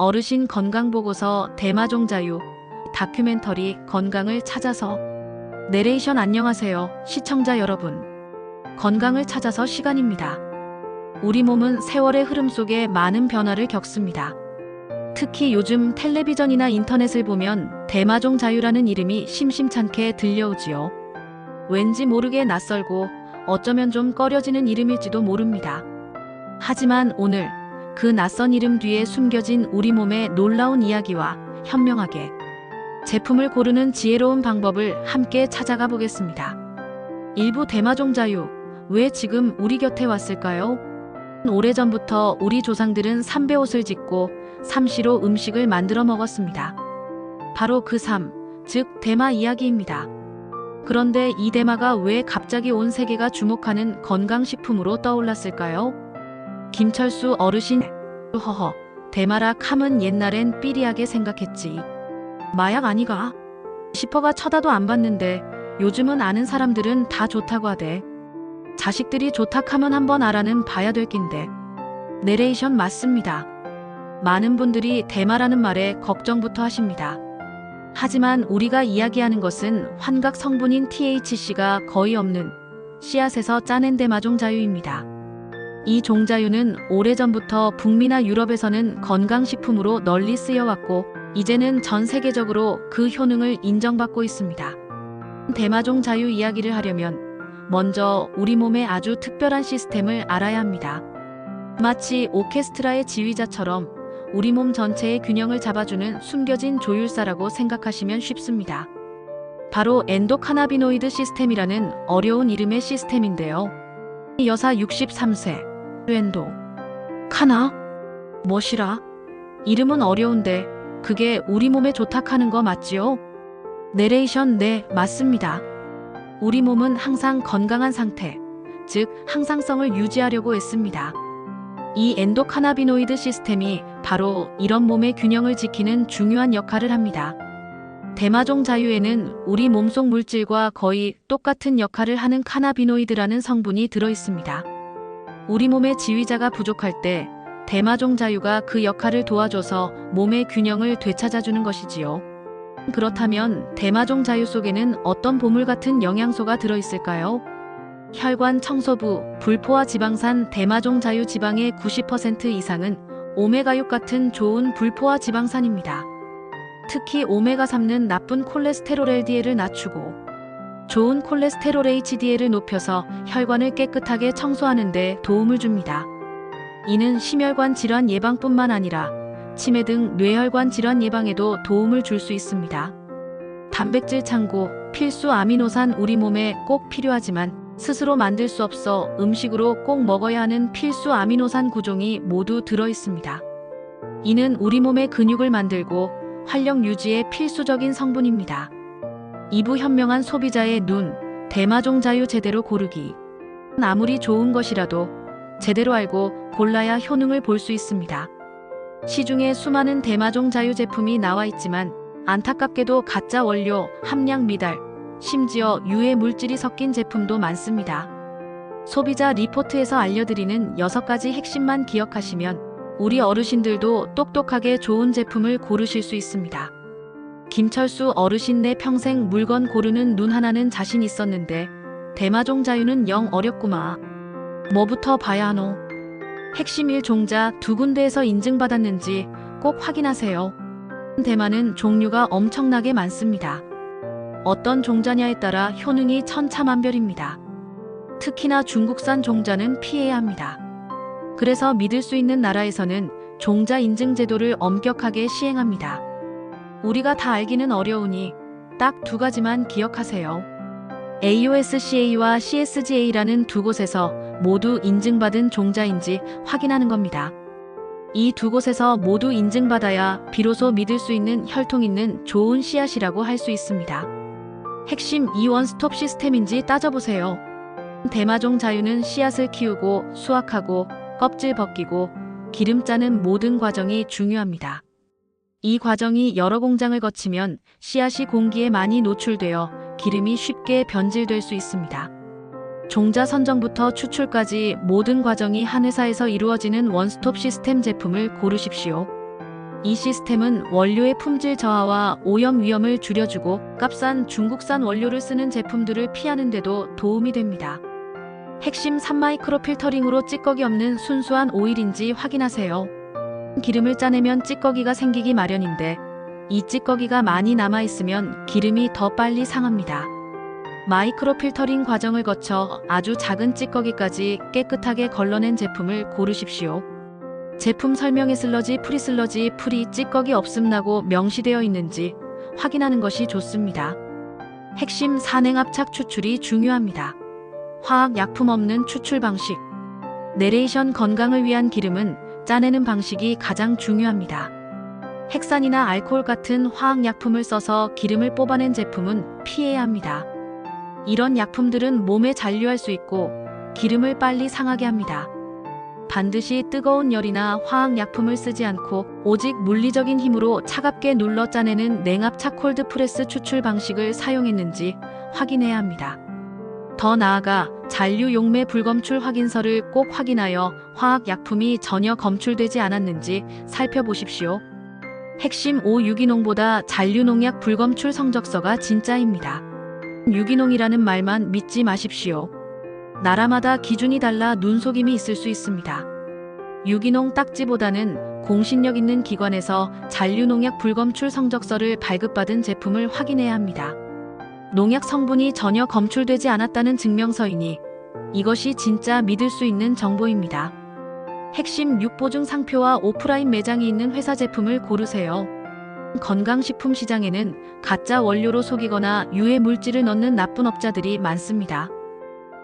어르신 건강보고서 대마종자유 다큐멘터리 건강을 찾아서 내레이션 안녕하세요 시청자 여러분 건강을 찾아서 시간입니다. 우리 몸은 세월의 흐름 속에 많은 변화를 겪습니다. 특히 요즘 텔레비전이나 인터넷을 보면 대마종 자유라는 이름이 심심찮게 들려오지요. 왠지 모르게 낯설고 어쩌면 좀 꺼려지는 이름일지도 모릅니다. 하지만 오늘 그 낯선 이름 뒤에 숨겨진 우리 몸의 놀라운 이야기와 현명하게 제품을 고르는 지혜로운 방법을 함께 찾아가 보겠습니다. 일부 대마종 자유, 왜 지금 우리 곁에 왔을까요? 오래전부터 우리 조상들은 삼배옷을 짓고 삼시로 음식을 만들어 먹었습니다. 바로 그 삶, 즉 대마 이야기입니다. 그런데 이 대마가 왜 갑자기 온 세계가 주목하는 건강식품으로 떠올랐을까요? 김철수 어르신 허허 대마라 함은 옛날엔 삐리하게 생각했지. 마약 아니가? 시퍼가 쳐다도 안 봤는데 요즘은 아는 사람들은 다 좋다고 하대. 자식들이 좋다 하면 한번 알아는 봐야 될 낀데. 내레이션 맞습니다. 많은 분들이 대마라는 말에 걱정부터 하십니다. 하지만 우리가 이야기하는 것은 환각 성분인 THC가 거의 없는 씨앗에서 짜낸 대마종 자유입니다. 이 종자유는 오래전부터 북미나 유럽에서는 건강식품으로 널리 쓰여왔고 이제는 전 세계적으로 그 효능을 인정받고 있습니다. 대마종 자유 이야기를 하려면 먼저 우리 몸의 아주 특별한 시스템을 알아야 합니다. 마치 오케스트라의 지휘자처럼 우리 몸 전체의 균형을 잡아주는 숨겨진 조율사라고 생각하시면 쉽습니다. 바로 엔도카나비노이드 시스템이라는 어려운 이름의 시스템인데요. 여사 63세, 엔도. 카나? 뭐시라? 이름은 어려운데 그게 우리 몸에 좋다하는 거 맞지요? 내레이션 네, 맞습니다. 우리 몸은 항상 건강한 상태, 즉 항상성을 유지하려고 애씁니다. 이 엔도카나비노이드 시스템이 바로 이런 몸의 균형을 지키는 중요한 역할을 합니다. 대마종 자유에는 우리 몸속 물질과 거의 똑같은 역할을 하는 카나비노이드라는 성분이 들어 있습니다. 우리 몸의 지휘자가 부족할 때 대마종 자유가 그 역할을 도와줘서 몸의 균형을 되찾아주는 것이지요. 그렇다면 대마종 자유 속에는 어떤 보물 같은 영양소가 들어 있을까요? 혈관 청소부, 불포화 지방산 대마종 자유 지방의 90% 이상은 오메가6 같은 좋은 불포화 지방산입니다. 특히 오메가3는 나쁜 콜레스테롤 LDL을 낮추고 좋은 콜레스테롤 HDL을 높여서 혈관을 깨끗하게 청소하는 데 도움을 줍니다. 이는 심혈관 질환 예방뿐만 아니라 치매 등 뇌혈관 질환 예방에도 도움을 줄 수 있습니다. 단백질 창고, 필수 아미노산 우리 몸에 꼭 필요하지만 스스로 만들 수 없어 음식으로 꼭 먹어야 하는 필수 아미노산 구종이 모두 들어 있습니다. 이는 우리 몸의 근육을 만들고 활력 유지에 필수적인 성분입니다. 이부 현명한 소비자의 눈, 대마종 자유 제대로 고르기. 아무리 좋은 것이라도 제대로 알고 골라야 효능을 볼 수 있습니다. 시중에 수많은 대마종 자유 제품이 나와 있지만 안타깝게도 가짜 원료, 함량 미달, 심지어 유해 물질이 섞인 제품도 많습니다. 소비자 리포트에서 알려드리는 6가지 핵심만 기억하시면 우리 어르신들도 똑똑하게 좋은 제품을 고르실 수 있습니다. 김철수 어르신 내 평생 물건 고르는 눈 하나는 자신 있었는데 대마종 자유는 영 어렵구마. 뭐부터 봐야 하노? 핵심 1종자 두 군데에서 인증받았는지 꼭 확인하세요. 대마는 종류가 엄청나게 많습니다. 어떤 종자냐에 따라 효능이 천차만별입니다. 특히나 중국산 종자는 피해야 합니다. 그래서 믿을 수 있는 나라에서는 종자 인증 제도를 엄격하게 시행합니다. 우리가 다 알기는 어려우니 딱 두 가지만 기억하세요. AOSCA와 CSGA라는 두 곳에서 모두 인증받은 종자인지 확인하는 겁니다. 이 두 곳에서 모두 인증받아야 비로소 믿을 수 있는 혈통 있는 좋은 씨앗이라고 할 수 있습니다. 핵심 이 원스톱 시스템인지 따져보세요. 대마종 자유는 씨앗을 키우고 수확하고 껍질 벗기고 기름 짜는 모든 과정이 중요합니다. 이 과정이 여러 공장을 거치면 씨앗이 공기에 많이 노출되어 기름이 쉽게 변질될 수 있습니다. 종자 선정부터 추출까지 모든 과정이 한 회사에서 이루어지는 원스톱 시스템 제품을 고르십시오. 이 시스템은 원료의 품질 저하와 오염 위험을 줄여주고 값싼 중국산 원료를 쓰는 제품들을 피하는 데도 도움이 됩니다. 핵심 3마이크로 필터링으로 찌꺼기 없는 순수한 오일인지 확인하세요. 기름을 짜내면 찌꺼기가 생기기 마련인데 이 찌꺼기가 많이 남아있으면 기름이 더 빨리 상합니다. 마이크로 필터링 과정을 거쳐 아주 작은 찌꺼기까지 깨끗하게 걸러낸 제품을 고르십시오. 제품 설명에 슬러지, 프리 슬러지, 프리, 찌꺼기 없음 나고 명시되어 있는지 확인하는 것이 좋습니다. 핵심 산행압착 추출이 중요합니다. 화학 약품 없는 추출 방식. 내레이션 건강을 위한 기름은 짜내는 방식이 가장 중요합니다. 핵산이나 알코올 같은 화학 약품을 써서 기름을 뽑아낸 제품은 피해야 합니다. 이런 약품들은 몸에 잔류할 수 있고 기름을 빨리 상하게 합니다. 반드시 뜨거운 열이나 화학 약품을 쓰지 않고 오직 물리적인 힘으로 차갑게 눌러 짜내는 냉압착 콜드 프레스 추출 방식을 사용했는지 확인해야 합니다. 더 나아가 잔류 용매 불검출 확인서를 꼭 확인하여 화학 약품이 전혀 검출되지 않았는지 살펴보십시오. 핵심 5 유기농보다 잔류 농약 불검출 성적서가 진짜입니다. 유기농이라는 말만 믿지 마십시오. 나라마다 기준이 달라 눈속임이 있을 수 있습니다. 유기농 딱지보다는 공신력 있는 기관에서 잔류농약 불검출 성적서를 발급받은 제품을 확인해야 합니다. 농약 성분이 전혀 검출되지 않았다는 증명서이니 이것이 진짜 믿을 수 있는 정보입니다. 핵심 6보증 상표와 오프라인 매장이 있는 회사 제품을 고르세요. 건강식품 시장에는 가짜 원료로 속이거나 유해 물질을 넣는 나쁜 업자들이 많습니다.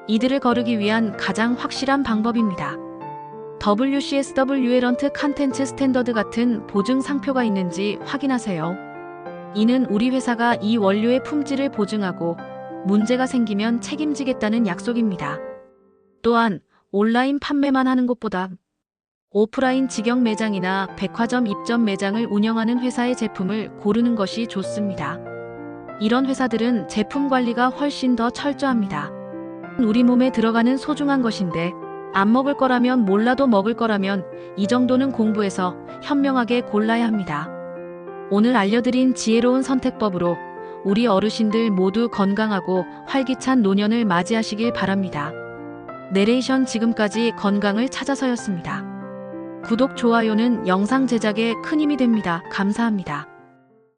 이들을 거르기 위한 가장 확실한 방법입니다. WCSW의 런트 컨텐츠 스탠더드 같은 보증 상표가 있는지 확인하세요. 이는 우리 회사가 이 원료의 품질을 보증하고 문제가 생기면 책임지겠다는 약속입니다. 또한 온라인 판매만 하는 것보다 오프라인 직영 매장이나 백화점 입점 매장을 운영하는 회사의 제품을 고르는 것이 좋습니다. 이런 회사들은 제품 관리가 훨씬 더 철저합니다. 우리 몸에 들어가는 소중한 것인데 안 먹을 거라면 몰라도 먹을 거라면 이 정도는 공부해서 현명하게 골라야 합니다. 오늘 알려드린 지혜로운 선택법으로 우리 어르신들 모두 건강하고 활기찬 노년을 맞이하시길 바랍니다. 내레이션 지금까지 건강을 찾아서였습니다. 구독, 좋아요는 영상 제작에 큰 힘이 됩니다. 감사합니다.